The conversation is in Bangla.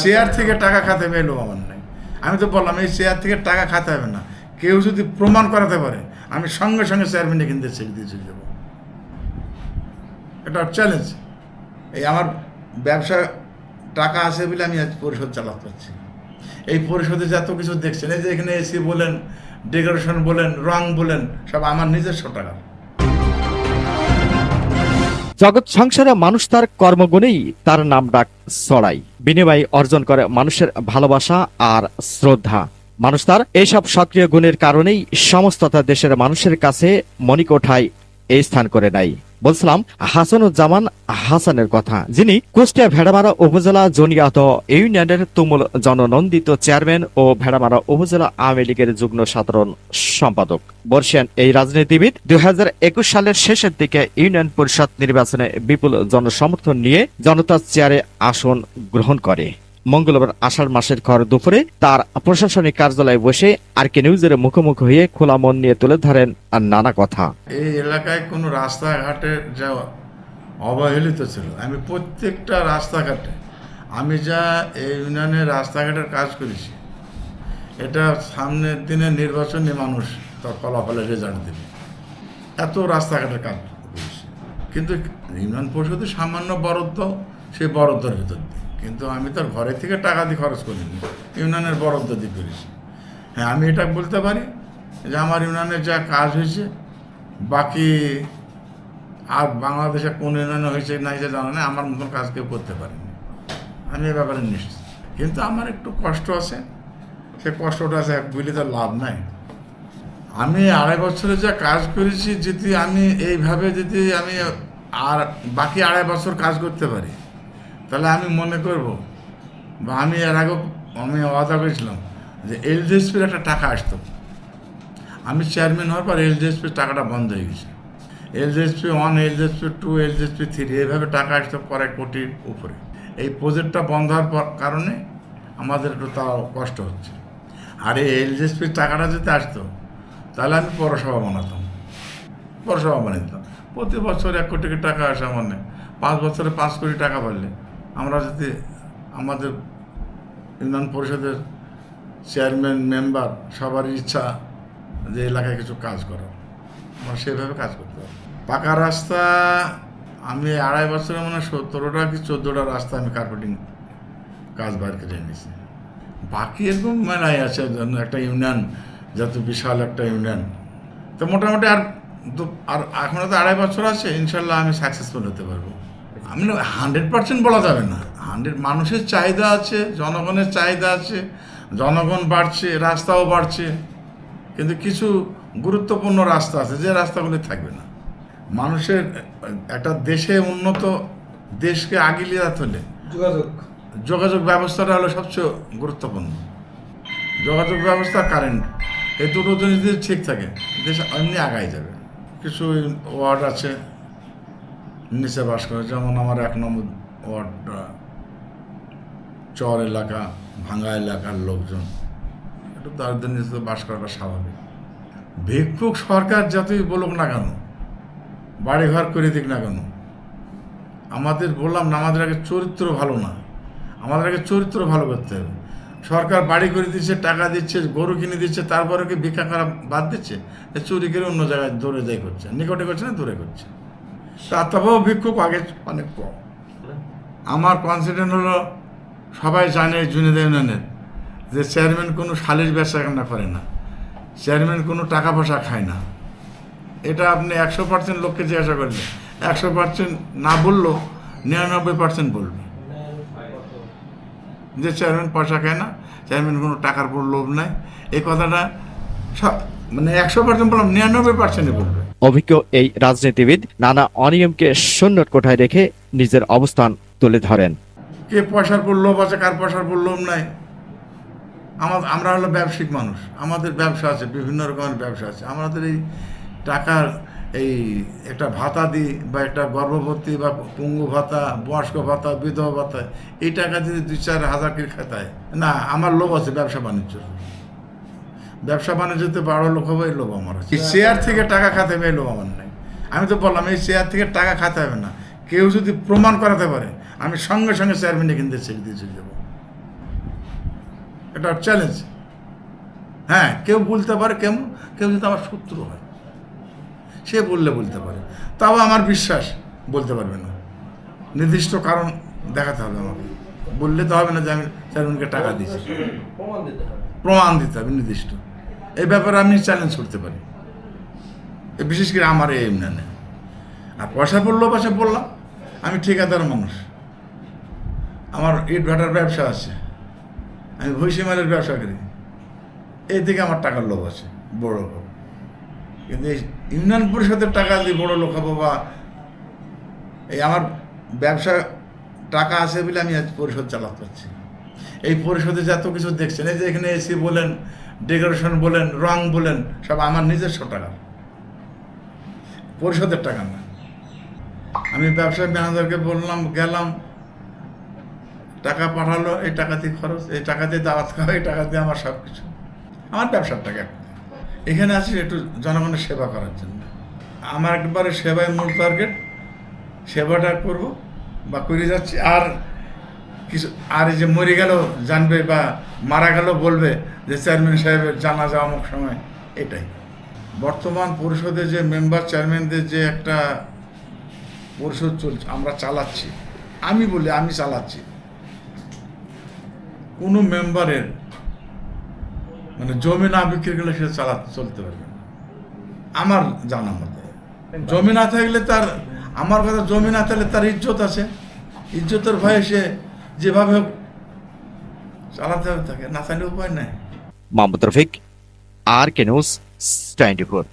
শেয়ার থেকে টাকা খাতে হবে আমার নাই। আমি তো বললাম, এই শেয়ার থেকে টাকা খাতে হবে না। কেউ যদি প্রমাণ করাতে পারে, আমি সঙ্গে সঙ্গে চেয়ারম্যানে কিনতে ছেড়ে দিয়ে চলে যাব। এটা চ্যালেঞ্জ এই আমার ব্যবসা টাকা আছে বলে আমি আজ পরিশোধ চালাতে পারছি এই পরিশোধে যত কিছু দেখছেন, এই যে এখানে এসি বলেন ডেকোরেশন বলেন, রং বলেন, সব আমার নিজস্ব টাকা। জগৎ সংসারে মানুষ তার কর্মগুণেই তার নাম ডাক ছড়াই। বিনিময় অর্জন করে মানুষের ভালোবাসা আর শ্রদ্ধা। মানুষ তার এইসব সক্রিয় গুণের কারণেই সমস্ততা দেশের মানুষের কাছে মণিকোঠায় এই স্থান করে নেয় বলছিলাম, হাসানুজ্জামান হাসানের কথা, যিনি কুষ্টিয়া ভেড়ামারা উপজেলা জনিয়াত ইউনিয়নের তুমুল জননন্দিত চেয়ারম্যান ও ভেড়ামারা উপজেলা আওয়ামী লীগের যুগ্ম সাধারণ সম্পাদক। বর্ষিয়ান এই রাজনীতিবিদ দুই হাজার একুশ সালের শেষের দিকে ইউনিয়ন পরিষদ নির্বাচনে বিপুল জনসমর্থন নিয়ে জনতার চেয়ারে আসন গ্রহণ করে। মঙ্গলবার আষাঢ় মাসের ঘর দুপুরে তার প্রশাসনিক কার্যালয়ে বসে আর কে নিউজের মুখোমুখি হয়ে খোলা মন নিয়ে তুলে ধরেন আর নানা কথা। এই এলাকায় কোনো রাস্তাঘাটে যা অবহেলিত ছিল। আমি প্রত্যেকটা রাস্তাঘাটে, আমি যা এই ইউনিয়নের রাস্তাঘাটের কাজ করেছি, এটা সামনের দিনে নির্বাচনী মানুষ তার ফলাফলের রেজাল্ট দেবে। এত রাস্তাঘাটের কাজ কিন্তু ইউনিয়ন পরিষদে সামান্য বরাদ্দ, সেই বরাদ্দের ভিতর দিয়ে। কিন্তু আমি তার ঘরে থেকে টাকা দিয়ে খরচ করিনি, ইউনিয়নের বরাদ্দ দিয়ে করেছি। হ্যাঁ আমি এটা বলতে পারি যে আমার ইউনিয়নের যা কাজ হয়েছে, বাকি আর বাংলাদেশে কোন ইউনিয়নে হয়েছে না হয়েছে জানা নেই, আমার মতন কাজ কেউ করতে পারেনি। আমি এ ব্যাপারে নিশ্চিত। কিন্তু আমার একটু কষ্ট আছে, সে কষ্টটা আছে বলে তো লাভ নাই। আমি আড়াই বছরে যা কাজ করেছি, যদি আমি এইভাবে যদি আমি আর বাকি আড়াই বছর কাজ করতে পারি তাহলে আমি মনে করব, বা আমি এর আগেও, আমি ওয়াদা করেছিলাম যে এলডিএসপির একটা টাকা আসতো। আমি চেয়ারম্যান হওয়ার পর এলডিএসপির টাকাটা বন্ধ হয়ে গেছে। LDSP one LDSP two LDSP three এইভাবে টাকা আসতো কয়েক কোটির উপরে। এই প্রজেক্টটা বন্ধ হওয়ার কারণে আমাদের একটু তাও কষ্ট হচ্ছে। আর এই এলডিএসপির টাকাটা যদি আসতো, তাহলে আমি পৌরসভা বানাতাম। পৌরসভা বানিয়ে দিতাম। প্রতি বছর এক কোটি টাকা আসে মানে পাঁচ বছরে পাঁচ কোটি টাকা পারলে আমরা যদি আমাদের ইউনিয়ন পরিষদের চেয়ারম্যান, মেম্বার সবার ইচ্ছা যে এলাকায় কিছু কাজ করা, আমরা সেভাবে কাজ করতে হবে পাকা রাস্তা, আমি আড়াই বছরে মানে সতেরোটা কি চোদ্দোটা রাস্তা আমি কার্পেটিং কাজ বার করে এনেছি। বাকি এরকম মেলাই আছে যেন একটা ইউনিয়ন, যত বিশাল একটা ইউনিয়ন। তো মোটামুটি আর আর এখনও তো আড়াই বছর আছে, ইনশাল্লাহ আমি সাকসেসফুল হতে পারব। আমি না হান্ড্রেড পার্সেন্ট বলা যাবে না। হান্ড্রেড মানুষের চাহিদা আছে জনগণের চাহিদা আছে জনগণ বাড়ছে রাস্তাও বাড়ছে কিন্তু কিছু গুরুত্বপূর্ণ রাস্তা আছে যে রাস্তাগুলি থাকবে না। মানুষের একটা দেশে উন্নত দেশকে আগিয়ে যেতে হলে যোগাযোগ। যোগাযোগ ব্যবস্থাটা হলো সবচেয়ে গুরুত্বপূর্ণ। যোগাযোগ ব্যবস্থা কারেন্ট এই দুটো জিনিস যদি ঠিক থাকে দেশ এমনি আগায় যাবে। কিছু ওয়ার্ড আছে নিচে বাস করে। যেমন আমার এক নম্বর ওয়ার্ডটা, চর এলাকা, ভাঙ্গা এলাকার লোকজন। একটু দারিদ্র নিচে বাস করাটা স্বাভাবিক। ভিক্ষুক সরকার যতই বলুক না কেন, বাড়িঘর করে দিক না কেন, আমাদের বললাম না, আমাদের আগে চরিত্র ভালো না, আমাদের আগে চরিত্র ভালো করতে হবে। সরকার বাড়ি করে দিচ্ছে, টাকা দিচ্ছে, গরু কিনে দিচ্ছে তারপরে কি ভিক্ষা করা বাদ দিচ্ছে? চুরি করে অন্য জায়গায় দূরে যাই করছে, নিকটে করছে না দূরে করছে? তার তবেও ভিক্ষুক, আগে অনেক কম। আমার কনসিডেন্ট হলো, সবাই জানে জুনিয়র ইউনিয়নের যে চেয়ারম্যান কোনো শালির ব্যবসা কেনা করে না। চেয়ারম্যান কোনো টাকা পয়সা খায় না। এটা আপনি একশো পার্সেন্ট লোককে জিজ্ঞাসা করলে একশো পার্সেন্ট না বললেও নিরানব্বই পার্সেন্ট বলবে। যে চেয়ারম্যান পয়সা খায় না চেয়ারম্যান কোনো টাকার উপর লোভ নাই। এই কথাটা সব মানে একশো পার্সেন্ট বললাম, নিরানব্বই পার্সেন্টই বলবে। অভিজ্ঞ এই রাজনীতিবিদ নানা অনিয়মকে সন্ন্যত কোঠায় রেখে নিজের অবস্থান তুলে ধরেন। কে পয়সার লোভ আছে, কার পয়সার লোভ নাই? আমার আমরা হলো ব্যবসায়িক মানুষ। আমাদের ব্যবসা আছে, বিভিন্ন রকমের ব্যবসা আছে। আমাদের এই টাকার এই একটা ভাতা দিই বা একটা গর্ভবতী বা পঙ্গু ভাতা, বয়স্ক ভাতা, বিধবা ভাতা, এই টাকা যদি দুই চার হাজার করে খাতায়, না, আমার লোভ আছে ব্যবসা বাণিজ্য ব্যবসা বাণিজ্যতে বড় লোক হবে এই লোভ আমার আছে। এই শেয়ার থেকে টাকা খাতে হবে এই লোভ আমার নাই। আমি তো বললাম এই শেয়ার থেকে টাকা খাতে হবে না। কেউ যদি প্রমাণ করাতে পারে আমি সঙ্গে সঙ্গে চেয়ারম্যানে কিনতে ছেড়ে দিয়ে চলে যাব। এটা চ্যালেঞ্জ হ্যাঁ কেউ বলতে পারে কেমন কেউ যদি আমার শত্রু হয় সে বললে বলতে পারে। তাও আমার বিশ্বাস বলতে পারবে না। নির্দিষ্ট কারণ দেখাতে হবে আমাকে। বললে তো হবে না যে আমি চেয়ারম্যানকে টাকা দিয়েছি। প্রমাণ দিতে হবে। প্রমাণ দিতে হবে নির্দিষ্ট। এই ব্যাপারে আমি চ্যালেঞ্জ করতে পারি। বিশেষ করে আমার এই ইউনিয়নে আর পয়সা পড়ল পয়সা পড়লাম, আমি ঠিকাদার মানুষ। আমার ইট ভাটার ব্যবসা আছে, আমি ভৈসি মালের ব্যবসা করি। এই থেকে আমার টাকার লোভ আছে, বড় লোক কিন্তু এই ইউনিয়ন পরিষদের টাকা দিয়ে বড় লোক হব বা এই আমার ব্যবসা টাকা আছে বলে আমি আজ পরিষদ চালাতে পারছি। এই পরিষদে যত কিছু দেখছেন, এই যে এখানে এসি বলেন ডেকোরেশন বলেন, রং বলেন, সব আমার নিজস্ব টাকা। পরিষদের টাকা না। আমি ব্যবসায়ী ম্যানেজারকে বললাম, গেলাম, টাকা পাঠালো, এই টাকা দিয়ে খরচ, এই টাকা দিয়ে দাওয়াত খাওয়া এই টাকা দিয়ে আমার সব কিছু আমার ব্যবসার টাকা এখানে। আছি একটু জনগণের সেবা করার জন্য। আমার একবারে সেবায় মূল টার্গেট সেবাটা করব, বা করে যাচ্ছি। আর কিছু আর যে মরে গেল, জানবে বা মারা গেল বলবে যে চেয়ারম্যান সাহেবের জানা যাওয়া অমুক সময়। এটাই। বর্তমান পরিষদে যে মেম্বার চেয়ারম্যানদের যে একটা পরিষদ চলছে, আমরা চালাচ্ছি। আমি বলি, আমি চালাচ্ছি। কোনো মেম্বারের মানে জমি না বিক্রি করলে সে চালা চলতে পারবে আমার জানা মতে। জমি না থাকলে তার আমার কথা জমি না থাকলে তার ইজ্জত আছে। ইজ্জতের ভয়ে সে যেভাবে হোক, চালাতে হবে তাকে। না চাইলে উপায় নাই। মোহাম্মদ রফিক, আর কে নিউজ টোয়েন্টি ফোর।